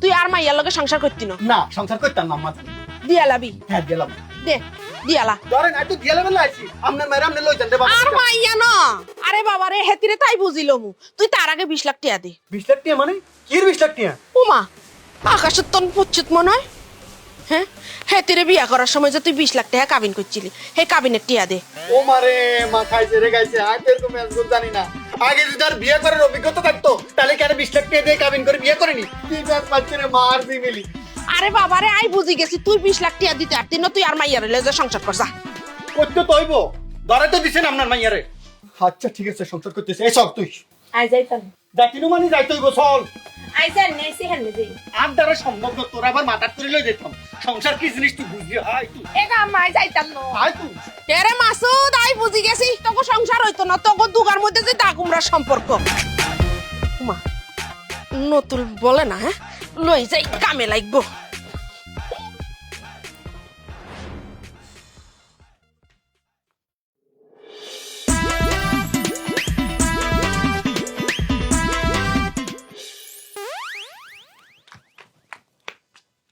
তুই আর মাইয়ার লগে সংসার করতি না? না সংসার করতাম না আম্মা। জান। দিয়া লাবি হ্যাঁ দে দিয়ালা ধরেন একটু গেলে বেলা আইছি। আপনার মেয়েরা আপনি লই যান আর মাইয়া না। আরে বাবা রে হেতিরে তাই বুঝিল মু তুই তার আগে বিশ লাখ টিয়া দে। বিশ লাখ টিয়া মানে? কি বিশ লাখ টিয়া? উমা আকাশের তন পচ্ছিত মনে হয়। হ্যাঁ? হেতিরে বিয়া করার সময় যে তুই বিশ লাখ টাকা কাবিন করছিলি হে কাবিনের টিয়া দে। ও মারে মা খাইছে রে আগে এরকম জানি না। আগে যদি আর বিয়ে করার অভিজ্ঞতা থাকতো বিশ লাখ টাকা দিয়ে কাবিন করে বিয়ে করেনি তুই ব্যাস পাচ্ছে রে মার মিলি। আরে বাবা রে আই বুঝি গেছি তুই বিশ লাখ টিয়া দিতে আর তুই আর মাইয়ার লেজে সংসার কর যা। করতে তো হইব ধরে তো দিছেন আপনার মাইয়ারে। আচ্ছা ঠিক আছে সংসার করতেছে। এই সব তুই। আই যাইতাম যাইতিনু মানে চল। আই যাই নেছি হেনে যাই। আর দ্বারা সম্ভব না তোর আবার মাথার করে লই যেতাম। সংসার কি জিনিস তুই বুঝবি? হাই তুই। এগা মাই যাইতাম ন হাই তুই। এরে মাসুদ? আই বুঝি গেছি তোকে সংসার হইতো না তোকে দুগার মধ্যে যে দাগুমরা সম্পর্ক। উমা। নতুন বলে না হ্যাঁ? লই যাই কামে লাগবো।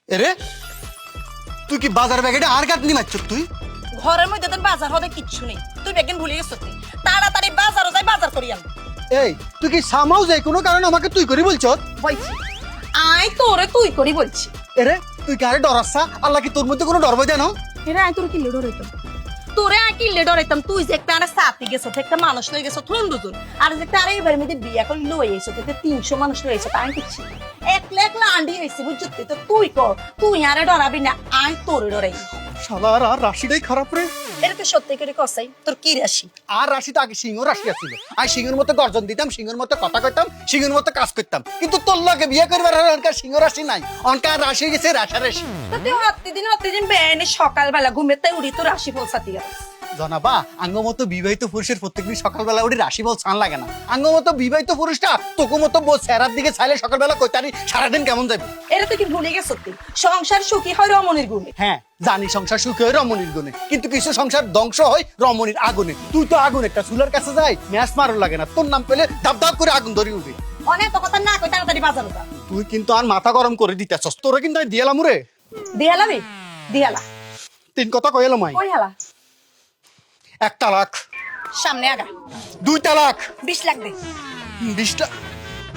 এরে তুই কি বাজার ব্যাগেটে আর কাটনি মারছ তুই? ঘরের মধ্যে তো বাজার হতে কিচ্ছু নেই। তুই বেগেন ভুলে গেছ তুই তাড়াতাড়ি বাজারও যাই বাজার করি আন এই তুই কি সামাও যাই কোনো কারণে আমাকে তুই করি বলছ? বলছি। আই তোরে তুই করি বলছি। এরে তুই কারে ডরাচ্ছা আল্লাহ কি তোর মধ্যে কোনো ডর বই জানো এরা আই তোর কি লেডর হইতাম? তোরে আই কি লেডর হইতাম? তুই যে একটা আরে সাথে গেছো একটা মানুষ লই গেছো থুন দুজন। আর যে একটা আরে এবার মধ্যে বিয়া করে লই এসো থেকে তিনশো মানুষ লই এসো তাই কিচ্ছু একলা একলা আন্ডি হয়েছে বুঝছ? তুই তো তুই কর তুই আরে ডরাবি না আই তোরে ডরাই। শালার আর রাশিটাই খারাপ রে। এটা তো সত্যি করে কসাই তোর কি রাশি? আর আগে সিংহ রাশি আছিল। আমি সিংহের মতো গর্জন দিতাম সিংহের মতো কথা কইতাম সিংহের মতো কাজ করতাম। কিন্তু তোর লগে বিয়ে করবার আর অনকার সিংহ রাশি নাই। অনকার রাশি গেছে রাশা রাশি। তো তুই প্রতিদিন প্রতিদিন বেআইনে সকালবেলা ঘুমেতে উড়ি তো রাশি বলসাতি জনাবা আঙ্গ মতো বিবাহিত পুরুষের প্রত্যেকদিন সকালবেলা উঠে রাশি বল ছান লাগে না। আঙ্গ মতো বিবাহিত পুরুষটা তোকে মতো বল সেরার দিকে চাইলে সকালবেলা কইতারি সারাদিন কেমন যাবে এটা তুই কি ভুলে গেছ তুই সংসার সুখী হয় রমণীর গুণে। হ্যাঁ জানি সংসার সুখী হয় রমণীর গুণে কিন্তু কিছু সংসার ধ্বংস হয় রমণীর আগুনে। তুই তো আগুন একটা চুলার কাছে যাই ম্যাচ মারো লাগে না তোর নাম পেলে ধাপ ধাপ করে আগুন ধরে উঠে। অনেক তো কথা না কই তাড়াতাড়ি বাজার তুই কিন্তু আর মাথা গরম করে দিতেছস তোরে কিন্তু আমি দিয়েলাম রে। দিয়ালাবি দিয়ালা। তিন কথা কইলাম মাই কই হালা? এক তালাক সামনে আগা। দুই তালাক বিশ লাখ দে বিশটা।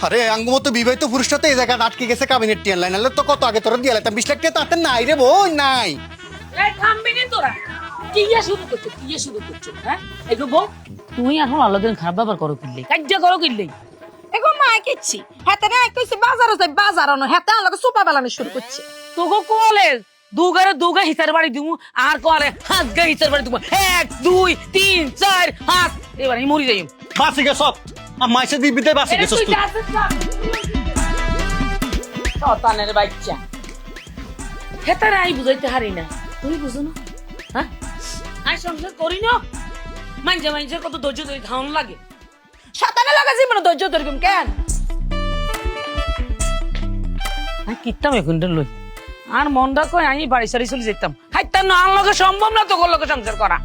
আরে আঙ্গমতো বিবাহিত পুরুষটা তো এই জায়গায় আটকে গেছে কাবিনেট টিয়ার লাইন তো কত আগে তোরা দিয়ে লাইতাম বিশ লাখ টাকা তাতে নাই রে বোন নাই। এই থামবি নি তোরা। কি ইয়ে শুরু করছ? কি ইয়ে শুরু করছ? হ্যাঁ? একটু বল তুই এখন আলোদিন খারাপ ব্যাপার করো কিনলে। কার্য করো কিনলে। এগো মা কিচ্ছি। হাতে না কইছে বাজারও যাই বাজার আনো হাতে আমাকে সুপা বেলানো শুরু করছে। তোকে কলে দুগারে দুগা হিসার বাড়ি দিমু আর কলে হাত গা হিসার বাড়ি দিমু। এক দুই তিন চার হাত এবার আমি মরি যাই বাসি গে সব। আর মাইসে দিবি দে বাসি গেছস তুই শতানের বাচ্চা। হেতারে আই বুঝাইতে হারি না। তুমি বুঝো না। হ্যাঁ? আই সংসার করি না। মাঞ্জা মাঞ্জা কত ধৈর্য ধরে খাওয়ানো লাগে। শতানে লাগা জীবন ধৈর্য ধরকুম কেন? আমি কিতাম এখন লই। আর মনটা কয় আমি বাড়ি সারি চলে যেতাম। হাইতার না, আমার লগে সম্ভব না তোর লগে সংসার করা।